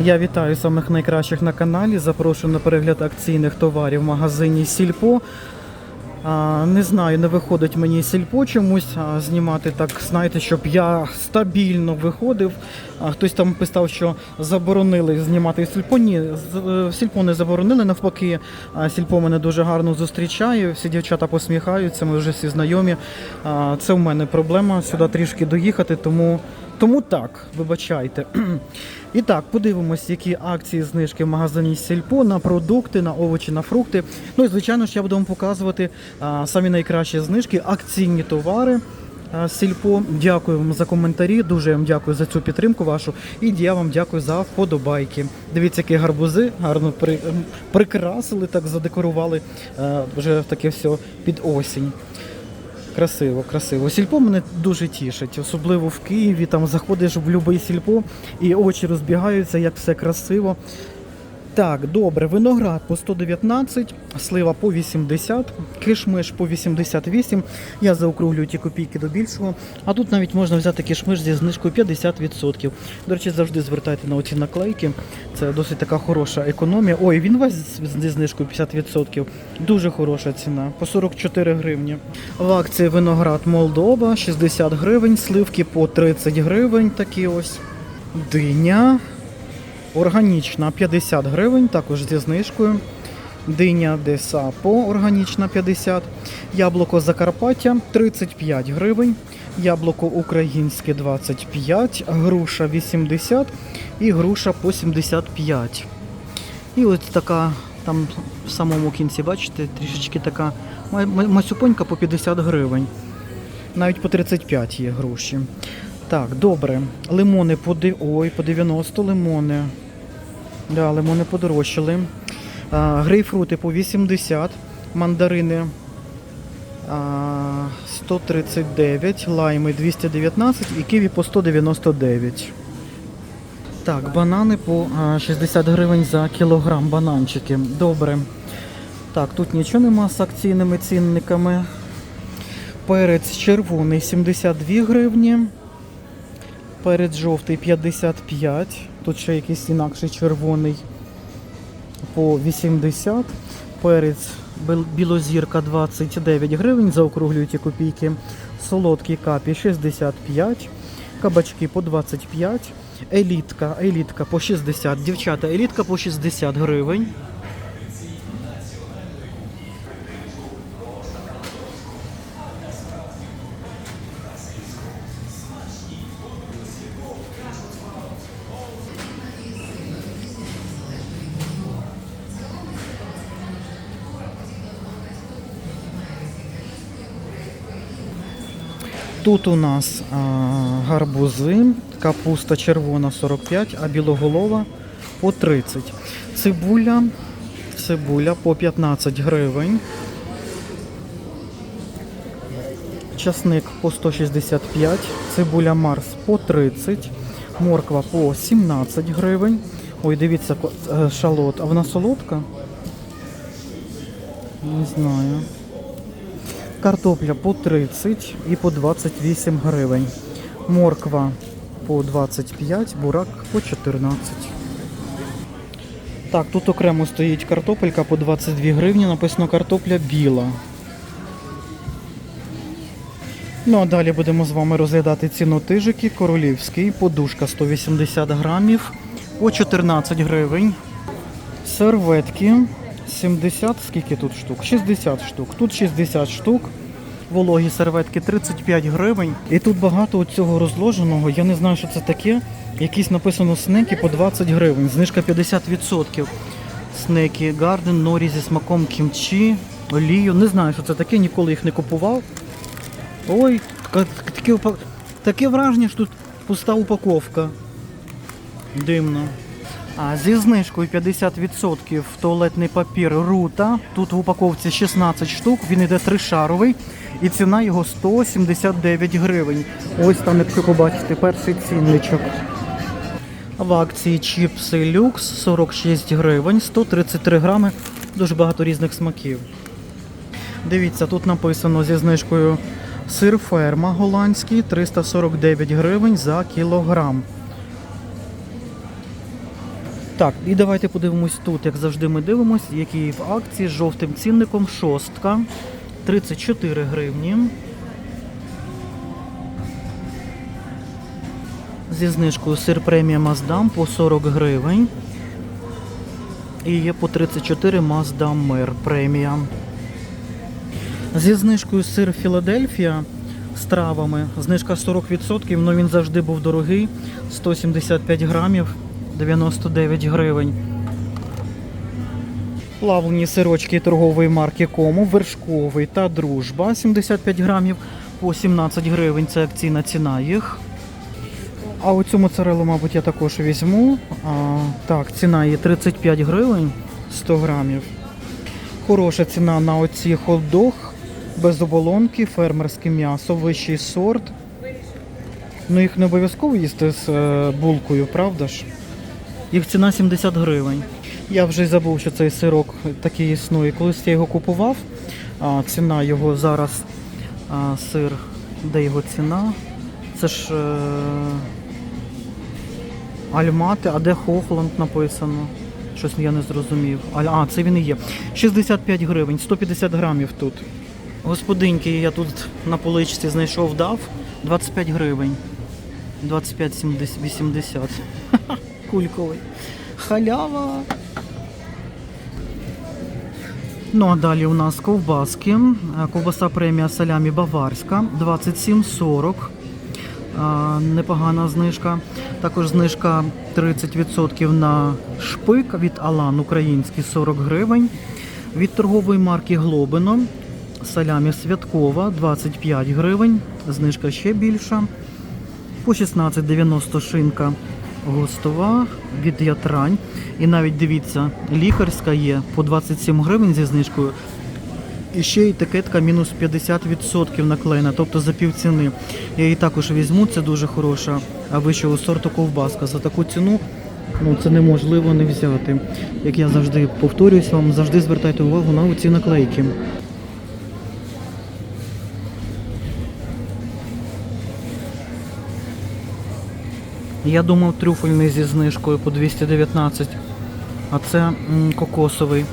Я вітаю самих найкращих на каналі. Запрошую на перегляд акційних товарів в магазині Сільпо. Не знаю, не виходить мені сільпо чомусь знімати так, знаєте, щоб я стабільно виходив. Хтось там писав, що заборонили знімати сільпо. Ні, е, сільпо не заборонили. Навпаки, сільпо мене дуже гарно зустрічає. Всі дівчата посміхаються, ми вже всі знайомі. Це в мене проблема сюди трішки доїхати, тому, тому так, вибачайте. І так, подивимось, які акції знижки в магазині Сільпо на продукти, на овочі, на фрукти. Ну і звичайно ж я буду вам показувати а, самі найкращі знижки, акційні товари. Сільпо, дякую вам за коментарі. Дуже вам дякую за цю підтримку вашу. І я вам дякую за вподобайки. Дивіться, які гарбузи гарно при, ем, прикрасили, так задекорували вже таке все під осінь. Красиво, красиво. Сільпо мене дуже тішить, особливо в Києві. Там заходиш в будь-який сільпо і очі розбігаються, як все красиво. Так, добре, виноград по 119, слива по 80, кишмиш по 88. Я заокруглюю ті копійки до більшого. А тут навіть можна взяти кишмиш зі знижкою 50%. До речі, завжди звертайте на оці наклейки. Це досить така хороша економія. Ой, він весь зі знижкою 50%. Дуже хороша ціна. По 44 гривні. В акції виноград Молдова 60 гривень, сливки по 30 гривень. Такі ось. Диня Органічна 50 гривень, також зі знижкою. Диня Десапо органічна 50. Яблуко Закарпаття 35 гривень. Яблуко українське 25, груша 80 і груша по 75. І ось така, там в самому кінці, бачите, трішечки така ма- ма- масюпонька по 50 гривень. Навіть по 35 є гроші. Так, добре. Лимони по, Ой, по 90 лимони. Да, лимони подорожчали. А, грейпфрути по 80, мандарини а, 139, лайми 219 і ківі по 199. Так, банани по 60 гривень за кілограм бананчики. Добре. Так, тут нічого нема з акційними цінниками. Перець червоний 72 гривні. Перець жовтий 55. Тут ще якийсь інакший червоний по 80. Перець білозірка 29 гривень, заокруглюють копійки. Солодкий капі 65. Кабачки по 25. Елітка, елітка по 60. Дівчата, елітка по 60 гривень. Тут у нас а, гарбузи, капуста червона 45, а білоголова по 30. Цибуля, цибуля по 15 гривень. Часник по 165, цибуля Марс по 30, морква по 17 гривень. Ой, дивіться, е, шалот. А вона солодка? Не знаю. Картопля по 30 і по 28 гривень. Морква по 25, бурак по 14. Так, тут окремо стоїть картопелька по 22 гривні, написано картопля біла. Ну а далі будемо з вами розглядати ціну тижики. Королівський, подушка 180 грамів по 14 гривень. Серветки 70, скільки тут штук? 60 штук. Тут 60 штук. Вологі серветки 35 гривень. І тут багато цього розложеного. Я не знаю, що це таке. Якісь написано снеки по 20 гривень. Знижка 50%. Снеки Гарден, норі зі смаком кімчі, олію. Не знаю, що це таке, ніколи їх не купував. Ой, таке, таке враження, що тут пуста упаковка. Димно. А зі знижкою 50% туалетний папір Рута. Тут в упаковці 16 штук, він іде тришаровий. І ціна його 179 гривень. Ось там, якщо побачите, перший цінничок. В акції чіпси люкс 46 гривень, 133 грами. Дуже багато різних смаків. Дивіться, тут написано зі знижкою сир ферма голландський 349 гривень за кілограм. Так, і давайте подивимось тут, як завжди ми дивимось, які в акції з жовтим цінником шостка 34 гривні. Зі знижкою сир премія Маздам по 40 гривень. І є по 34 Маздам Мер премія. Зі знижкою сир Філадельфія з травами. Знижка 40%, але він завжди був дорогий. 175 грамів, 99 гривень. Плавлені сирочки торгової марки Кому, вершковий та дружба 75 грамів по 17 гривень. Це акційна ціна їх. А оцю моцарелу, мабуть, я також візьму. А, так, ціна її 35 гривень 100 грамів. Хороша ціна на оці хот-дог, без оболонки, фермерське м'ясо, вищий сорт. Ну їх не обов'язково їсти з е, булкою, правда ж? Їх ціна 70 гривень. Я вже забув, що цей сирок такий існує. Колись я його купував, ціна його зараз сир, де його ціна? Це ж е, Альмати, а де Хохланд написано? Щось я не зрозумів. А, це він і є. 65 гривень, 150 грамів тут. Господинки, я тут на поличці знайшов дав 25 гривень. 25,80. Кульковий. Халява. Ну а далі у нас ковбаски. Ковбаса премія салямі Баварська 27,40. Непогана знижка. Також знижка 30% на шпик від Алан український 40 гривень. Від торгової марки Глобино салямі святкова 25 гривень. Знижка ще більша. По 16,90 шинка гостова від Ятрань. І навіть дивіться, лікарська є по 27 гривень зі знижкою. І ще етикетка мінус 50% наклеєна, тобто за півціни. Я її також візьму, це дуже хороша а вищого сорту ковбаска. За таку ціну ну, це неможливо не взяти. Як я завжди повторююсь вам, завжди звертайте увагу на ці наклейки. Я думав трюфельний зі знижкою по 219, а це м, кокосовий.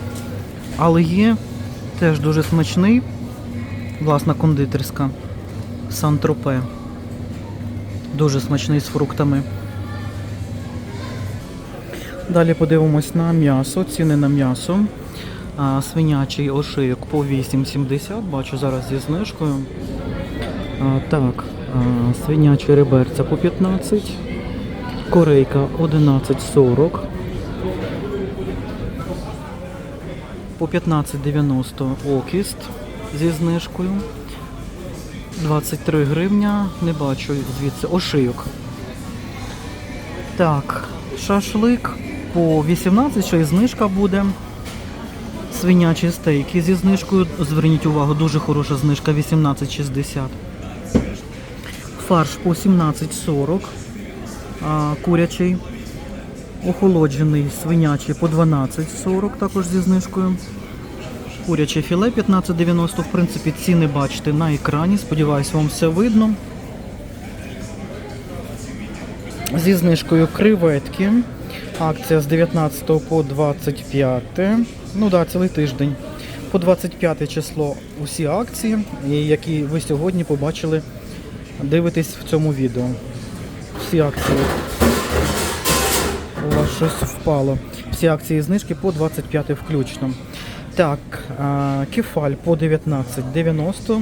Але є теж дуже смачний, власна кондитерська Сан-Тропе. Дуже смачний з фруктами. Далі подивимось на м'ясо, ціни на м'ясо. Свинячий ошийок по 8,70, бачу зараз зі знижкою. А, так, а, свинячі реберця по 15, корейка 11,40. По 15,90 окіст зі знижкою. 23 гривня, не бачу звідси ошийок. Так, шашлик по 18, ще й знижка буде. Свинячі стейки зі знижкою. Зверніть увагу, дуже хороша знижка 18,60. Фарш по 17,40. Курячий. Охолоджений свинячий по 12,40, також зі знижкою. Куряче філе 15,90. В принципі, ціни бачите на екрані. Сподіваюсь, вам все видно. Зі знижкою креветки. Акція з 19 по 25. Ну так, да, цілий тиждень. По 25 число усі акції, які ви сьогодні побачили, дивитесь в цьому відео. Всі акції. У вас щось впало. Всі акції знижки по 25 включно. Так, кефаль по 19,90,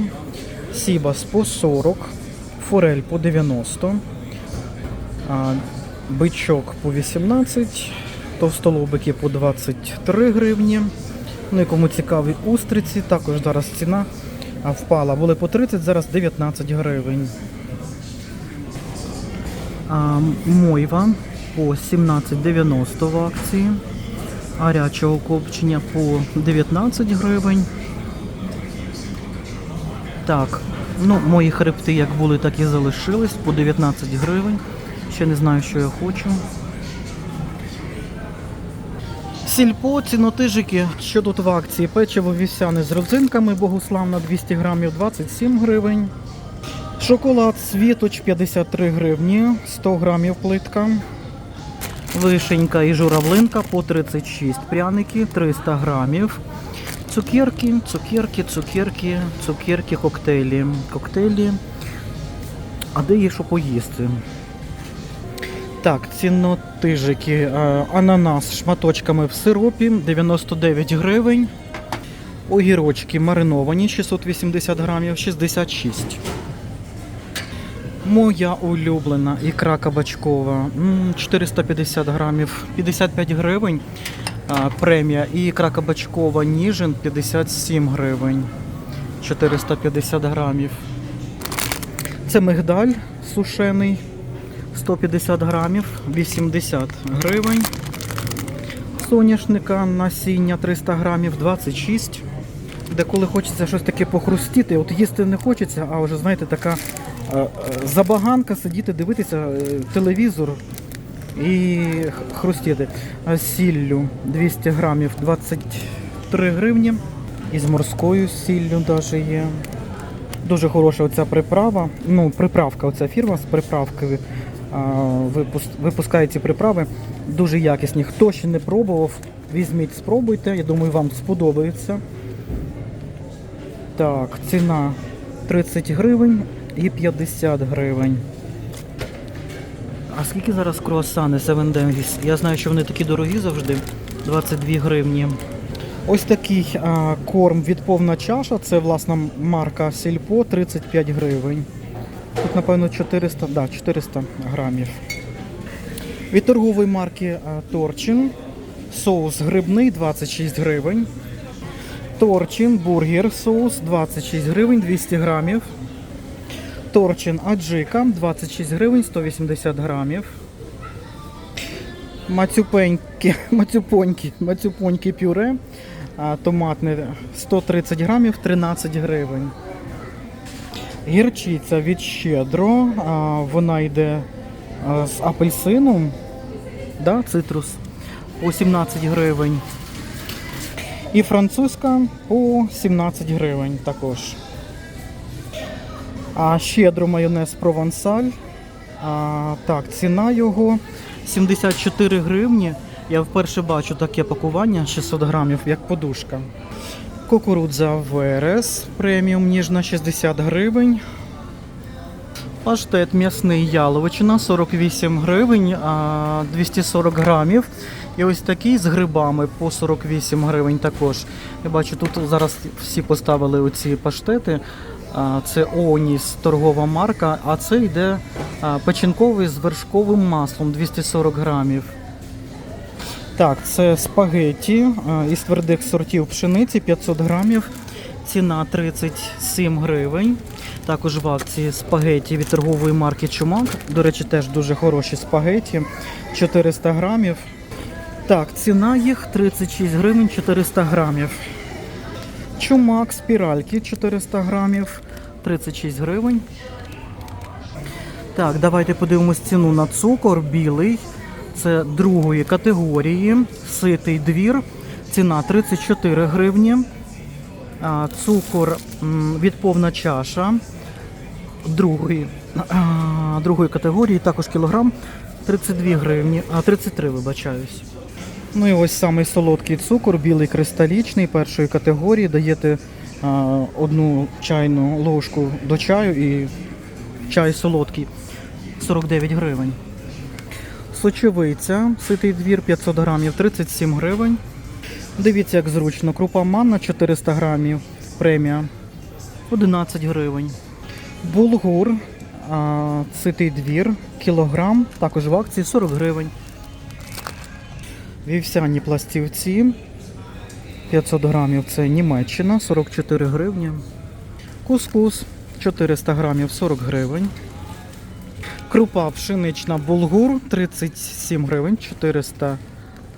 сібас по 40, форель по 90, бичок по 18, товстолобики по 23 гривні. Ну і кому цікаві устриці, також зараз ціна впала. Були по 30, зараз 19 гривень. Мойва по 17,90 в акції. Гарячого копчення по 19 гривень. Так, ну, мої хребти як були, так і залишились по 19 гривень. Ще не знаю, що я хочу. Сільпо, цінотижики, що тут в акції? Печиво вівсяне з родзинками, богославна 200 грамів 27 гривень. Шоколад світоч 53 гривні, 100 грамів плитка. Вишенька і журавлинка по 36 пряники, 300 грамів. Цукерки, цукерки, цукерки, цукерки, коктейлі. Коктейлі. А де є що поїсти? Так, цінотижики. Е, Ананас з шматочками в сиропі 99 гривень. Огірочки мариновані 680 грамів 66. Моя улюблена ікра кабачкова 450 грамів 55 гривень. Премія. І ікра кабачкова Ніжин 57 гривень 450 грамів. Це мигдаль сушений 150 грамів 80 гривень. Соняшника насіння 300 грамів 26. Деколи хочеться щось таке похрустіти, от їсти не хочеться, а вже знаєте, така забаганка сидіти, дивитися е, телевізор і хрустіти. Сіллю 200 грамів 23 гривні. І з морською сіллю навіть є. Дуже хороша оця приправа. Ну, приправка, оця фірма з приправкою а, випускає ці приправи. Дуже якісні. Хто ще не пробував, візьміть, спробуйте. Я думаю, вам сподобається. Так, ціна 30 гривень і 50 гривень. А скільки зараз круасани 7 Days? Я знаю, що вони такі дорогі завжди. 22 гривні. Ось такий а, корм від повна чаша. Це власна марка Сільпо 35 гривень. Тут, напевно, 400, да, 400 грамів. Від торгової марки а, Торчин. Соус грибний 26 гривень. Торчин бургер соус 26 гривень 200 грамів. Торчин аджика 26 гривень 180 грамів. Мацюпеньки, мацюпоньки, мацюпоньки пюре томатне 130 грамів 13 гривень. Гірчиця від щедро. Вона йде з апельсином. Да, цитрус по 17 гривень. І французька по 17 гривень також. А щедро майонез провансаль. А, так, ціна його 74 гривні. Я вперше бачу таке пакування 600 грамів, як подушка. Кукурудза ВРС преміум ніжна 60 гривень. Паштет м'ясний яловичина 48 гривень, 240 грамів. І ось такий з грибами по 48 гривень також. Я бачу, тут зараз всі поставили оці паштети. Це Оніс торгова марка, а це йде печінковий з вершковим маслом 240 грамів. Так, це спагетті із твердих сортів пшениці 500 грамів. Ціна 37 гривень. Також в акції спагетті від торгової марки Чумак. До речі, теж дуже хороші спагетті. 400 грамів. Так, ціна їх 36 гривень 400 грамів. Чумак спіральки 400 грамів, 36 гривень. Так, давайте подивимось ціну на цукор білий. Це другої категорії. Ситий двір. Ціна 34 гривні. Цукор від повна чаша. Другої, другої категорії, також кілограм 32 гривні, а 33, вибачаюсь. Ну і ось самий солодкий цукор, білий кристалічний першої категорії. Даєте а, одну чайну ложку до чаю і чай солодкий 49 гривень. Сочевиця, ситий двір 500 грамів 37 гривень. Дивіться, як зручно. Крупа манна 400 грамів. Премія 11 гривень. Булгур, а, ситий двір, кілограм, також в акції 40 гривень. Вівсяні пластівці 500 грамів це Німеччина, 44 гривні. Кускус 400 грамів 40 гривень. Крупа пшенична булгур 37 гривень 400.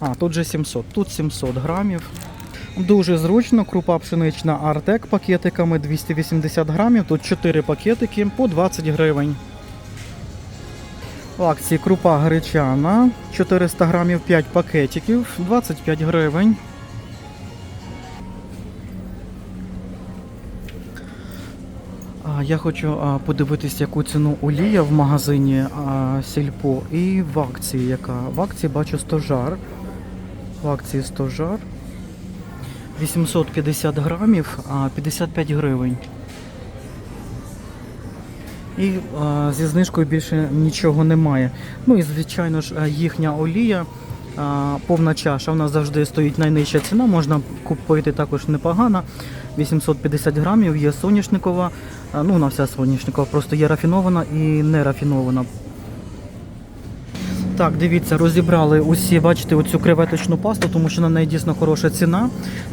А, тут же 700. Тут 700 грамів. Дуже зручно. Крупа пшенична Артек пакетиками 280 грамів. Тут 4 пакетики по 20 гривень. В акції крупа гречана 400 грамів 5 пакетиків 25 гривень. Я хочу подивитись, яку ціну олія в магазині Сільпо і в акції, яка. В акції бачу стожар. В акції стожар. 850 грамів, а 55 гривень. І а, зі знижкою більше нічого немає. Ну і звичайно ж їхня олія. а, Повна чаша, Вона завжди стоїть найнижча ціна, можна купити також непогано. 850 грамів, є соняшникова, ну вона вся соняшникова, просто є рафінована і не рафінована. Так, дивіться, розібрали усі, бачите, оцю креветочну пасту, тому що на неї дійсно хороша ціна.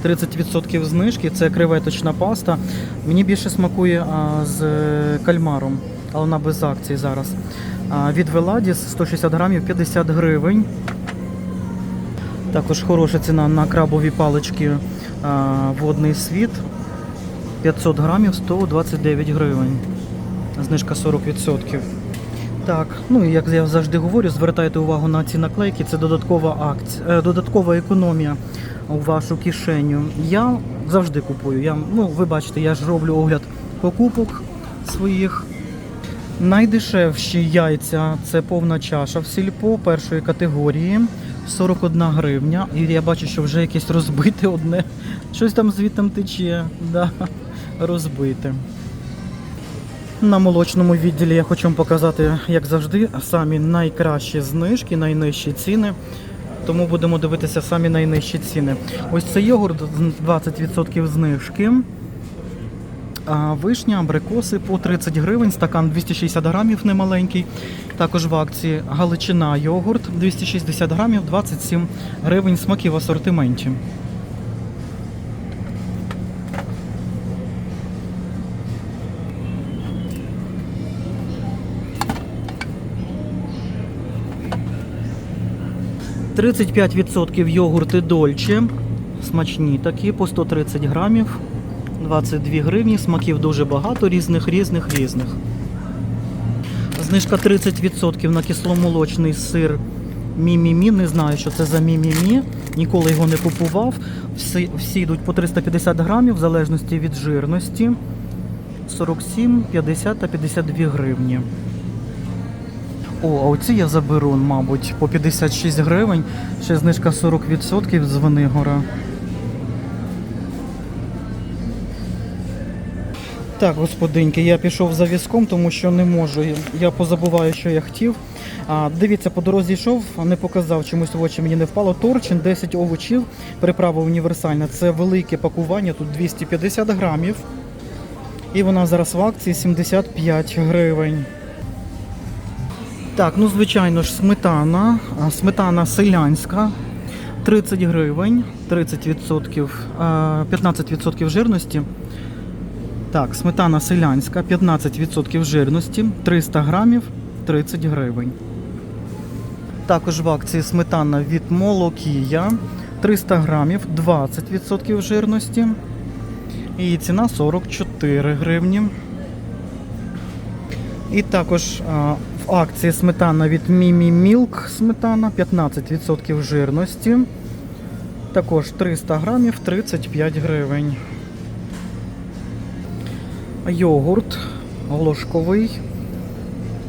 30% знижки, це креветочна паста. Мені більше смакує а, з е, кальмаром, але вона без акції зараз. А, від Веладіс 160 грамів 50 гривень. Також хороша ціна на крабові палички а, водний світ. 500 грамів 129 гривень. Знижка 40%. Так, ну і як я завжди говорю, звертайте увагу на ці наклейки, це додаткова акція, додаткова економія у вашу кишеню. Я завжди купую. Я, ну, ви бачите, я ж роблю огляд покупок своїх. Найдешевші яйця це повна чаша в сільпо першої категорії 41 гривня. І я бачу, що вже якесь розбите одне. Щось там звідти тече. Да, розбите. На молочному відділі я хочу вам показати, як завжди, самі найкращі знижки, найнижчі ціни. Тому будемо дивитися самі найнижчі ціни. Ось цей йогурт 20% знижки. А вишня, абрикоси по 30 гривень, стакан 260 грамів немаленький. Також в акції Галичина йогурт 260 грамів, 27 гривень смаки в асортименті. – 35% йогурти Дольче. Смачні такі по 130 грамів. 22 гривні, смаків дуже багато, різних, різних, різних. Знижка 30% на кисломолочний сир Мімімі. Не знаю, що це за Мімімі. Ніколи його не купував. Всі, всі йдуть по 350 грамів, в залежності від жирності. 47, 50 та 52 гривні. О, а оці я заберу, мабуть, по 56 гривень. Ще знижка 40% з Венигора. Так, господинки, я пішов за візком, тому що не можу. Я позабуваю, що я хотів. А, дивіться, по дорозі йшов, не показав, чомусь в очі мені не впало. Торчин, 10 овочів, приправа універсальна. Це велике пакування, тут 250 грамів. І вона зараз в акції 75 гривень. Так, ну звичайно ж, сметана. Сметана селянська. 30 гривень, 30%, 15% жирності. Так, сметана селянська, 15% жирності, 300 грамів, 30 гривень. Також в акції сметана від Молокія, 300 грамів, 20% жирності. І ціна 44 гривні. І також а, акції сметана від Mimi Milk сметана, 15% жирності. Також 300 грамів, 35 гривень. Йогурт ложковий.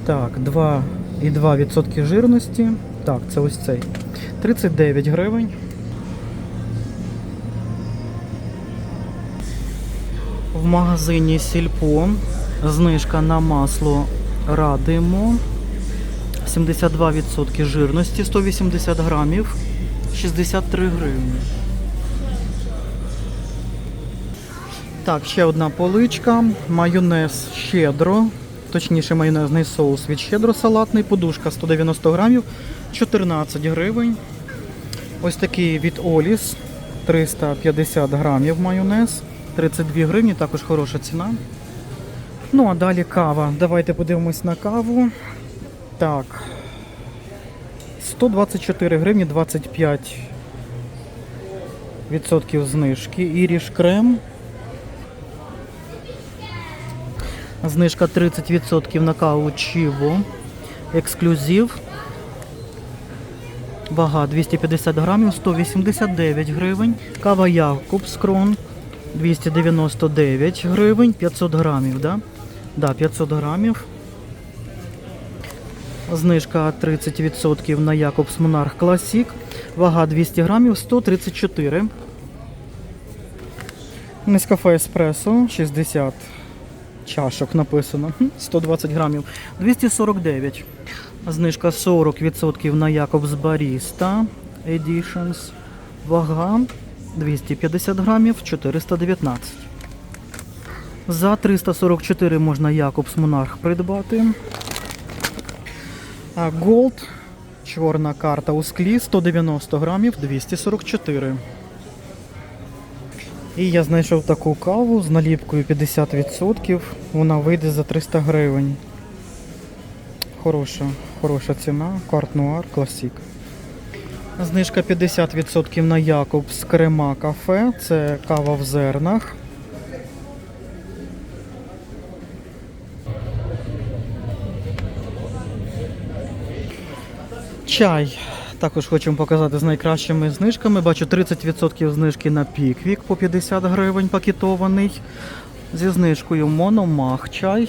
Так, 2,2% жирності. Так, це ось цей. 39 гривень. В магазині Сільпо знижка на масло Радимо. 72% жирності, 180 грамів, 63 гривні. Так, ще одна поличка. Майонез щедро. Точніше, майонезний соус від щедро салатний. Подушка 190 грамів, 14 гривень. Ось такий від Оліс 350 грамів майонез. 32 гривні, також хороша ціна. Ну, а далі кава. Давайте подивимось на каву. Так. 124 гривні 25 відсотків знижки. Іріш крем. Знижка 30% на каву Чіво. Ексклюзив. Вага 250 грамів, 189 гривень. Кава Якобс Крон 299 гривень, 500 грамів, да? Да, 500 грамів. Знижка 30% на Якобс Монарх Classic. Вага 200 грамів 134. Нескафе Еспресо 60 чашок написано. 120 грамів 249. Знижка 40% на Якобс Barista Editions. Вага 250 грамів 419. За 344 можна Якобс Монарх придбати. Gold, чорна карта у склі 190 грамів 244. І я знайшов таку каву з наліпкою 50%. Вона вийде за 300 гривень. Хороша, хороша ціна. Карт Нуар Класік. Знижка 50% на Якобс Крема кафе. Це кава в зернах. Чай. Також хочемо показати з найкращими знижками. Бачу 30% знижки на піквік по 50 гривень пакетований. Зі знижкою Мономах чай.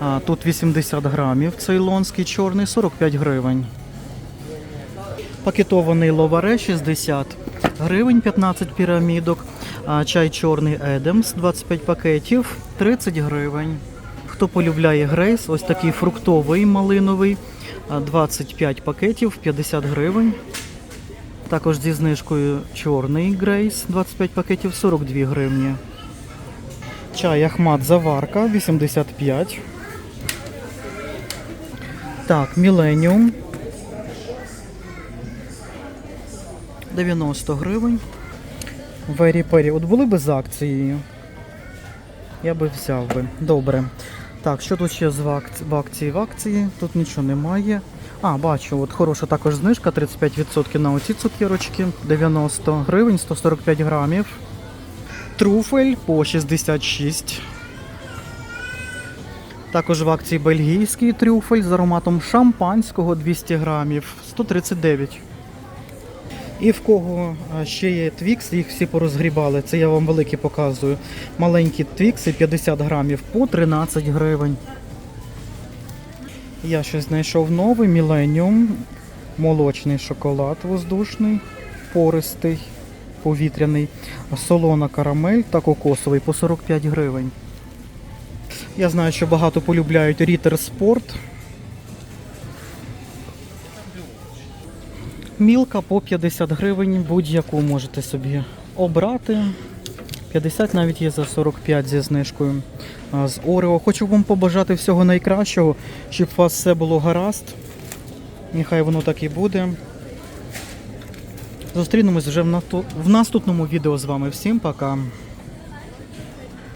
А, тут 80 грамів. Цейлонський чорний 45 гривень. Пакетований ловаре 60 гривень, 15 пірамідок. А, чай чорний Едемс 25 пакетів 30 гривень. Хто полюбляє грейс, ось такий фруктовий малиновий. А, 25 пакетів 50 гривень. Також зі знижкою чорний грейс 25 пакетів 42 гривні. Чай Ахмат Заварка 85. Так, Міленіум 90 гривень. Вері Пері. От були би з акцією. Я би взяв би. Добре. Так, що тут ще з в акції? В акції тут нічого немає. А, бачу, от хороша також знижка, 35% на оці цукерочки, 90 гривень, 145 грамів. Труфель по 66. Також в акції бельгійський трюфель з ароматом шампанського 200 грамів, 139. І в кого ще є твікс, їх всі порозгрібали. Це я вам великі показую. Маленькі твікси 50 грамів по 13 гривень. Я щось знайшов новий Millennium. Молочний шоколад воздушний, пористий, повітряний, солона карамель та кокосовий по 45 гривень. Я знаю, що багато полюбляють Рітер Спорт. Мілка по 50 гривень, будь-яку можете собі обрати. 50 навіть є за 45 зі знижкою. З Орео. Хочу вам побажати всього найкращого, щоб у вас все було гаразд. Нехай воно так і буде. Зустрінемось вже в наступному відео з вами. Всім пока!